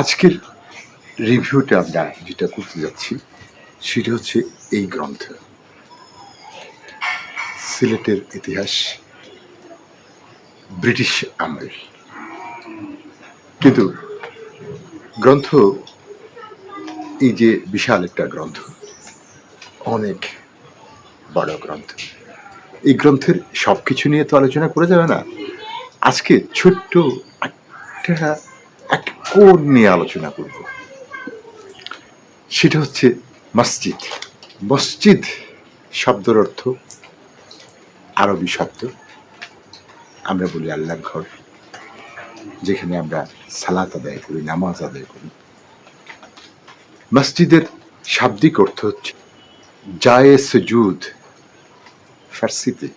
আজকের রিভিউটা আমরা যেটা করতে যাচ্ছি, সেটা হচ্ছে এই গ্রন্থ। সিলেটের ইতিহাস, ব্রিটিশ আমল। কিন্তু গ্রন্থ, এই যে বিশাল একটা গ্রন্থ, অনেক বড় গ্রন্থ। এই গ্রন্থের সব কিছু নিয়ে তো আলোচনা করে যাবে না। আজকে ছোট্ট একটা কোণ নিয়ে আলোচনা করব। সেটা হচ্ছে মসজিদ। মসজিদ শব্দের অর্থ আরবি শব্দ। আমরা বলি আল্লাহ ঘর, যেখানে আমরা সালাত আদায় করি, নামাজ আদায় করি। মসজিদের শাব্দিক অর্থ হচ্ছে জায়ে সুজুদ, ফার্সিতে,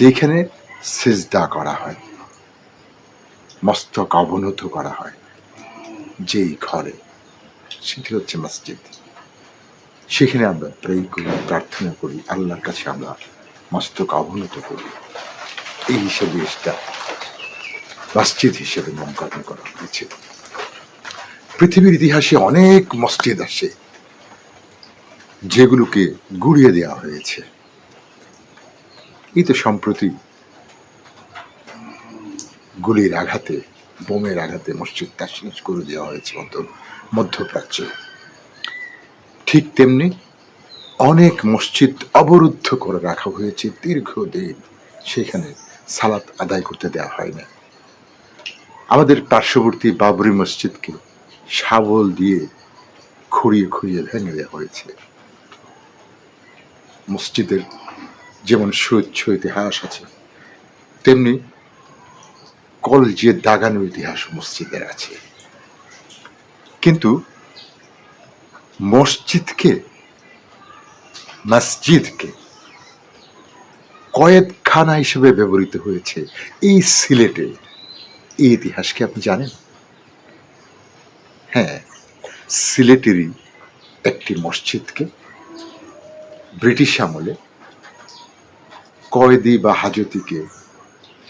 যেখানে সেজদা করা হয়। মস্তক অবনত করা হয়। যেই ঘরে সেটি হচ্ছে মসজিদ। সেখানে আমরা প্রে করি, প্রার্থনা করি, আল্লাহর কাছে আমরা মস্তক অবনত করি। এই হিসেবে এটা মসজিদ হিসেবে নামকরণ করা হয়েছে। পৃথিবীর ইতিহাসে অনেক মসজিদ আছে, যেগুলোকে গুড়িয়ে দেওয়া হয়েছে। এই তো সম্প্রতি গুলির আঘাতে, বোমের আঘাতে মসজিদ তাসনিস করে দেওয়া হয়েছে মধ্য মধ্যপ্রাচ্যে। ঠিক তেমনি অনেক মসজিদ অবরুদ্ধ করে রাখা হয়েছে দীর্ঘদিন। সেখানে সালাত আদায় করতে দেওয়া হয় না আমাদের পার্শ্ববর্তী বাবরি মসজিদকে শাবল দিয়ে খুঁড়িয়ে খুঁড়িয়ে ভেঙে দেওয়া হয়েছে। মসজিদের যেমন সুচ্ছ ইতিহাস আছে, তেমনি কল যে দাগানো ইতিহাস মসজিদের আছে। কিন্তু মসজিদকে মসজিদকে কয়েদখানা হিসেবে ব্যবহৃত হয়েছে এই সিলেটে। এই ইতিহাসকে আপনি জানেন? হ্যাঁ সিলেটেরই একটি মসজিদকে ব্রিটিশ আমলে কয়েদি বা হাজতিকে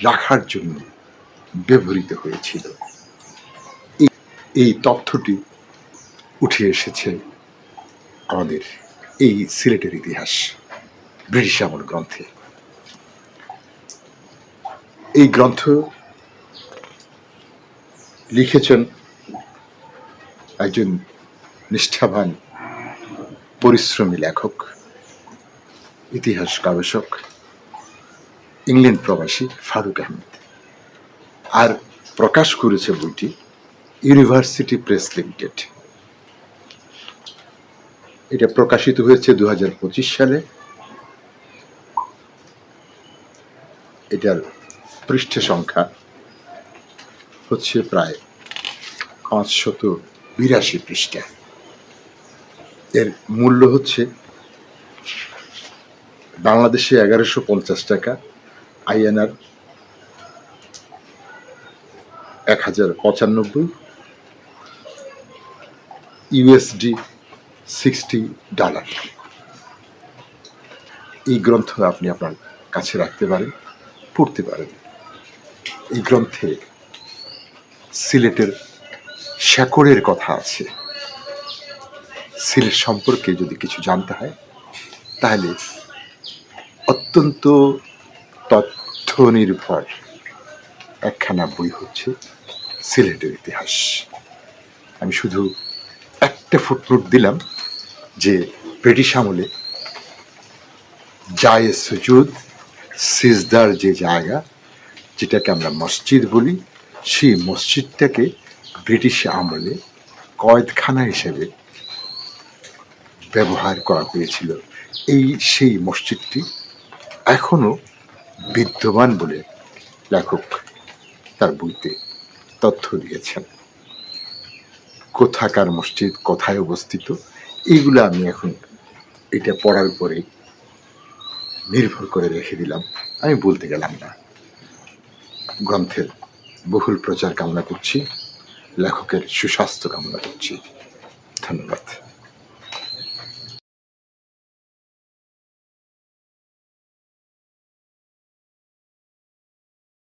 রাখার জন্য ব্যবহৃত হয়েছিল। এই- তথ্যটি উঠে এসেছে আমাদের এই সিলেটের ইতিহাস, ব্রিটিশ আমল গ্রন্থে। এই গ্রন্থ লিখেছেন একজন নিষ্ঠাবান পরিশ্রমী লেখক, ইতিহাস গবেষক, ইংল্যান্ড প্রবাসী ফারুক আহমেদ। আর প্রকাশ করেছে বইটি ইউনিভার্সিটি প্রেস লিমিটেড এটা প্রকাশিত হয়েছে দু হাজার পঁচিশ সালে। এটার পৃষ্ঠ সংখ্যা হচ্ছে প্রায় পাঁচশত বিরাশি পৃষ্ঠা। এর মূল্য হচ্ছে বাংলাদেশে এগারোশো পঞ্চাশ টাকা, আইএনআর এক হাজার পঁচানব্বই ইউএসডি সিক্সটি ডলার এই গ্রন্থ আপনি আপনার কাছে রাখতে পারেন, পড়তে পারেন। এই গ্রন্থে সিলেটের শেকড়ের কথা আছে। সিলেট সম্পর্কে যদি কিছু জানতে হয়, তাহলে অত্যন্ত তথ্য নির্ভর একখানা বই হচ্ছে সিলেটের ইতিহাস। আমি শুধু একটা ফুটনোট দিলাম যে ব্রিটিশ আমলে জায়ে সুজুদ, সিজদার যে জায়গা, যেটাকে আমরা মসজিদ বলি, সেই মসজিদটাকে ব্রিটিশ আমলে কয়েদখানা হিসেবে ব্যবহার করা হয়েছিল। এই সেই মসজিদটি এখনও বিদ্যমান বলে লেখক তার বইতে তথ্য দিয়েছেন। কোথাকার মসজিদ, কোথায় অবস্থিত এইগুলো আমি এখন এটা পড়ার পরে নির্ভর করে রেখে দিলাম। আমি বলতে গেলাম না। গ্রন্থের বহুল প্রচার কামনা করছি, লেখকের সুস্বাস্থ্য কামনা করছি। ধন্যবাদ।